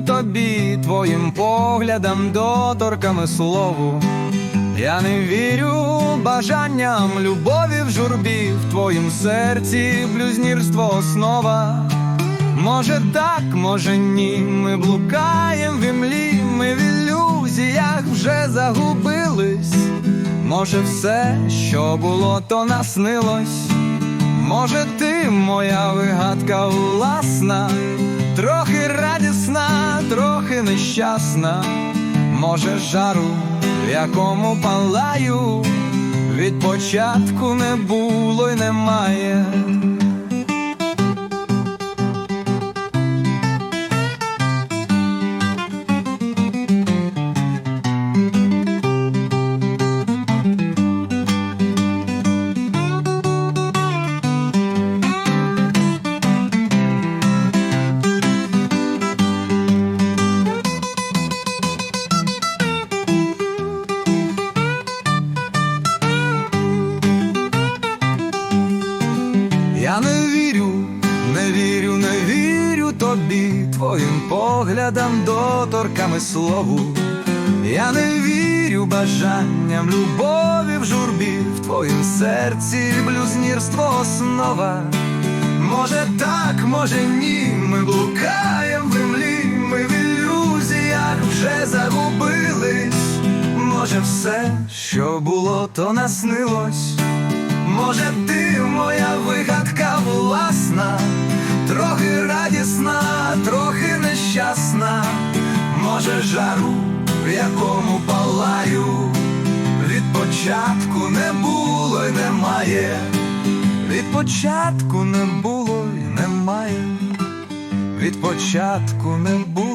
тобі, твоїм поглядам, доторками слову. Я не вірю бажанням любові в журбі, в твоїм серці блюзнірство основа. Може так, може ні, ми блукаєм в імлі, ми в ілюзіях вже загубились. Може, все, що було, то наснилось. Може, ти моя вигадка власна, трохи нещасна, може, жару, в якому палаю, від початку не було й немає. Тобі, твоїм поглядам, доторками слову. Я не вірю бажанням любові в журбі, в твоїм серці блюзнірство основа. Може так, може ні, ми блукаєм в імлі, ми в ілюзіях вже загубились. Може, все, що було, то наснилось. Може, ти моя вигадка власна, радісна, трохи нещасна, може, жару, в якому палаю, від початку не було й немає, від початку не було й немає, від початку не було.